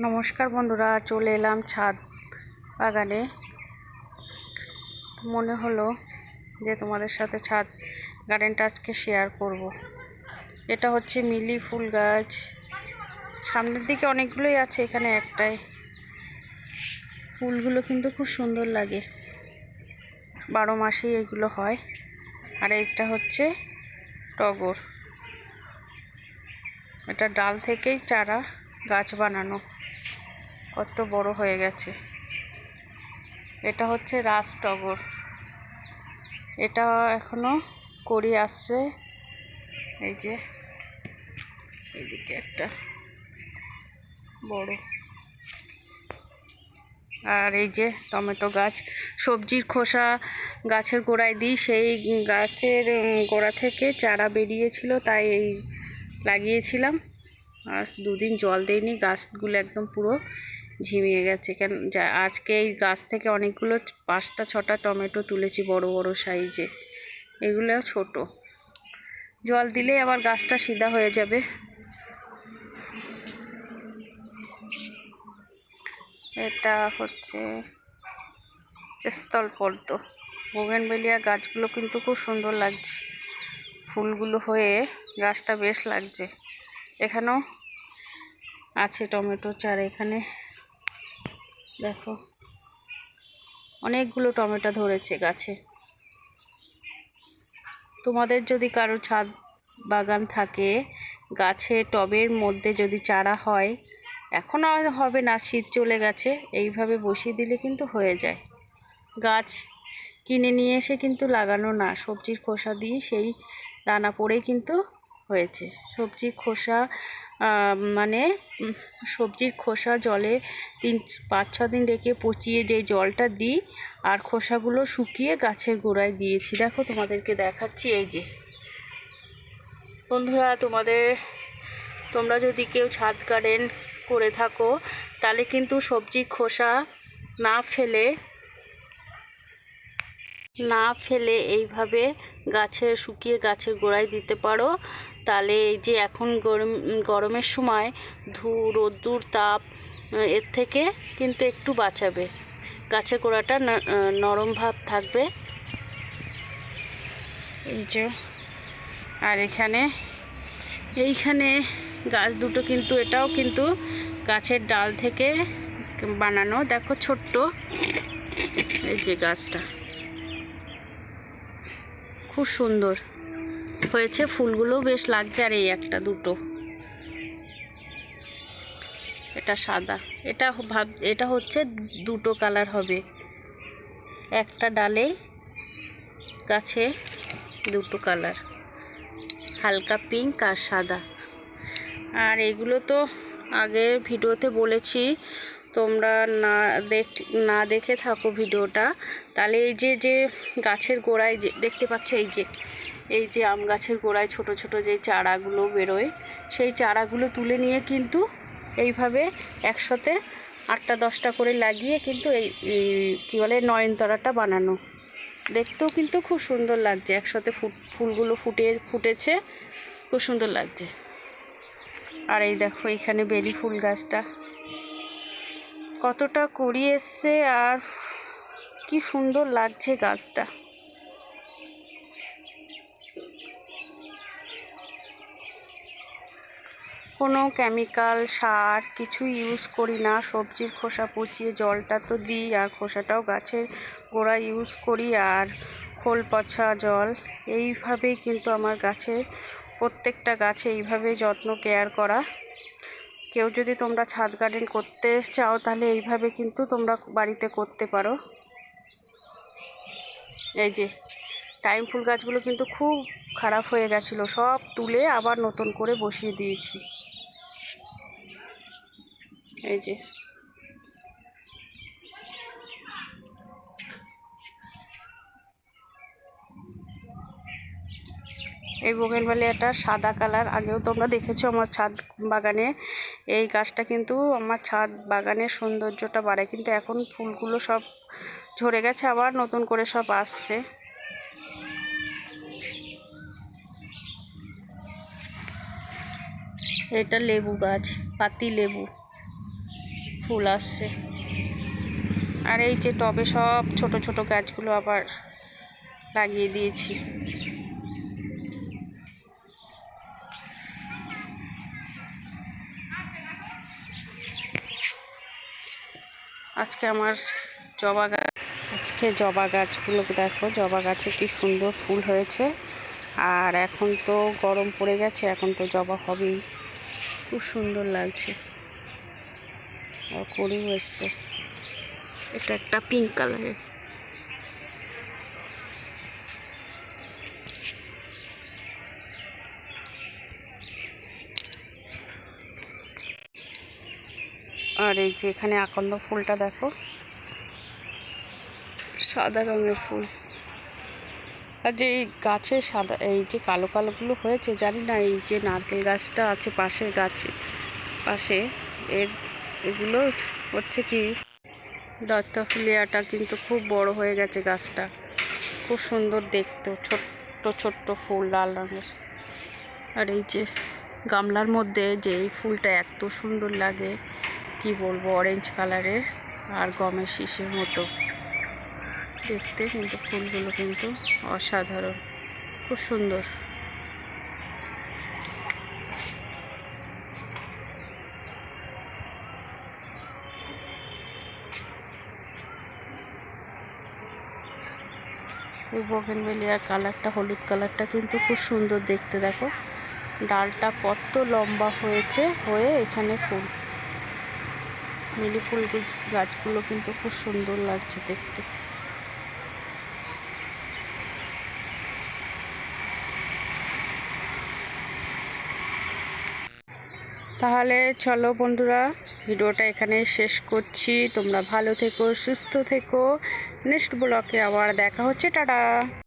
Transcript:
নমস্কার বন্ধুরা, চলে এলাম ছাদ বাগানে। মনে হলো যে তোমাদের সাথে ছাদ গার্ডেনটা আজকে শেয়ার করব। এটা হচ্ছে মিলি ফুল গাছ। সামনের দিকে অনেকগুলোই আছে, এখানে একটাই। ফুলগুলো কিন্তু খুব সুন্দর লাগে। বারো মাসেই এগুলো হয়। আর এটা হচ্ছে টগর। এটা ডাল থেকেই চারা। গাছ বানানো। কত বড় হয়ে গেছে। এটা হচ্ছে রাজ টগর এটা এখনও করি আসছে। এই যে, এদিকে একটা বড়। আর এই যে টমেটো গাছ। সবজির খোসা গাছের গোড়ায় দিই। সেই গাছের গোড়া থেকে চারা বেরিয়েছিল, তাই এই লাগিয়েছিলাম। আর দুদিন জল দেয়নি গাছগুলো একদম পুরো ঝিমিয়ে গেছে। কেন আজকে এই গাছ থেকে অনেকগুলো পাঁচটা ছটা টমেটো তুলেছি বড় বড় সাইজে। এগুলো ছোট। জল দিলে আবার গাছটা সিধা হয়ে যাবে। এটা হচ্ছে স্থলপদ্ম বোগেনবেলিয়া গাছগুলো কিন্তু খুব সুন্দর লাগছে। ফুলগুলো হয়ে গাছটা বেশ লাগছে। এখানেও আছে টমেটো চারা এখানে। দেখো, অনেকগুলো টমেটো ধরেছে গাছে। তোমাদের যদি কারও ছাদ বাগান থাকে, গাছে টবের মধ্যে যদি চারা হয়, এখন আর হবে না, শীত চলে গেছে, এইভাবে বসিয়ে দিলে কিন্তু হয়ে যায়। গাছ কিনে নিয়ে এসে কিন্তু লাগানো না, সবজির খোসা দিয়ে সেই দানা পড়েই কিন্তু হয়েছে। সবজির খোসা মানে সবজির খোসা জলে তিন, পাঁচ, ছ দিন রেখে পচিয়ে যে জলটা দিই আর খোসাগুলো শুকিয়ে গাছের গোড়ায় দিয়েছি। দেখো তোমাদেরকে দেখাচ্ছি, এই যে। বন্ধুরা, তোমাদের, তোমরা যদি কেউ ছাদ গার্ডেন করে থাকো, তাহলে কিন্তু সবজির খোসা না ফেলে না ফেলে এইভাবে গাছের, শুকিয়ে গাছের গোড়ায় দিতে পারো। তাহলে এই যে এখন গরম, গরমের সময় ধু, রোদ্দুর, তাপ এর থেকে কিন্তু একটু বাঁচাবে। গাছের গোড়াটা নরম ভাব থাকবে। এই যে, আর এখানে, এইখানে গাছ দুটো কিন্তু, এটাও কিন্তু গাছের ডাল থেকে বানানো। দেখো ছোট্ট এই যে গাছটা। খুব সুন্দর। হয়েছে ফুলগুলো বেশ লাগছে আর এই একটা দুটো। এটা সাদা। এটা ভাব এটা হচ্ছে দুটো কালার হবে। একটা ডালে গাছে দুটো কালার। হালকা পিঙ্ক আর সাদা। আর এগুলো তো আগের ভিডিওতে বলেছি, তোমরা না দেখ না দেখে থাকো ভিডিওটা। তাহলে এই যে যে গাছের গোড়ায় যে দেখতে পাচ্ছ এই যে এই যে আম গাছের গোড়ায় ছোট ছোট যে চারাগুলো বেরোয়, সেই চারাগুলো তুলে নিয়ে কিন্তু এইভাবে একসাথে আটটা দশটা করে লাগিয়ে কিন্তু এই কী বলে, নয়নতরাটা বানানো। দেখতেও কিন্তু খুব সুন্দর লাগছে, একসাথে ফুট, ফুলগুলো ফুটে, ফুটেছে, খুব সুন্দর লাগছে। আর এই দেখো এখানে বেলি ফুল গাছটা। কতটা করি এসছে আর কি সুন্দর লাগছে গাছটা। কোনো কেমিক্যাল সার কিছু ইউজ করি না। সবজির খোসা পচিয়ে জলটা তো দিই আর খোসাটাও গাছের গোড়া ইউজ করি আর খোল পচা জল। এইভাবেই কিন্তু আমার গাছের প্রত্যেকটা গাছে এইভাবে যত্ন কেয়ার করা। কেউ যদি তোমরা ছাদ গার্ডেন করতে চাও তাহলে এইভাবে কিন্তু তোমরা বাড়িতে করতে পারো। এই যে টাইম ফুল গাছগুলো কিন্তু খুব খারাপ হয়ে গেছিল। সব তুলে আবার নতুন করে বসিয়ে দিয়েছি। এই যে। এই বোগেনভ্যালিয়াটা সাদা কালার। আগেও তোমরা দেখেছ আমার ছাদ বাগানে। এই গাছটা কিন্তু আমার ছাদ বাগানের সৌন্দর্যটা বাড়ায়। কিন্তু এখন ফুলগুলো সব ঝরে গেছে, আবার নতুন করে সব আসছে। এটা লেবু গাছ, পাতি লেবু। ফুল আসছে। আর এই যে টবে সব ছোট ছোট গাছগুলো আবার লাগিয়ে দিয়েছি। আজকে আমার জবা গাছ আজকে জবা গাছগুলো দেখো, জবা গাছে কি সুন্দর ফুল হয়েছে। আর এখন তো গরম পড়ে গেছে, এখন তো জবা হবেই। খুব সুন্দর লাগছে। আর করেও এসছে এটা একটা পিঙ্ক কালারের আর এই যে এখানে আকন্দ ফুলটা দেখো। সাদা রঙের ফুল। আর যে এই গাছে সাদা এই যে কালো কালোগুলো হয়েছে জানি না এই যে নারকেল গাছটা আছে পাশের গাছে পাশে এর এগুলো হচ্ছে কি দত্তফুলিয়াটা কিন্তু খুব বড় হয়ে গেছে গাছটা। খুব সুন্দর দেখতে, ছোট্ট ছোট্ট ফুল, লাল রঙের। আর এই যে গামলার মধ্যে যে এই ফুলটা এত সুন্দর লাগে, কি বলব অরেঞ্জ কালারের আর গমের শিশের মতো। দেখতে কিন্তু ফুলগুলো কিন্তু অসাধারণ, খুব সুন্দর। এই বগেনভেলিয়ার কালারটা, হলুদ কালারটা কিন্তু খুব সুন্দর দেখতে, দেখো। ডালটা কত লম্বা হয়েছে, হয়ে এখানে ফুল। মিলি ফুল গাছগুলো কিন্তু খুব সুন্দর লাগছে দেখতে। তাহলে চলো বন্ধুরা, ভিডিওটা এখানে শেষ করছি। তোমরা ভালো থেকো, সুস্থ থেকো। নেক্সট ব্লকে আবার দেখা হচ্ছে, টাটা।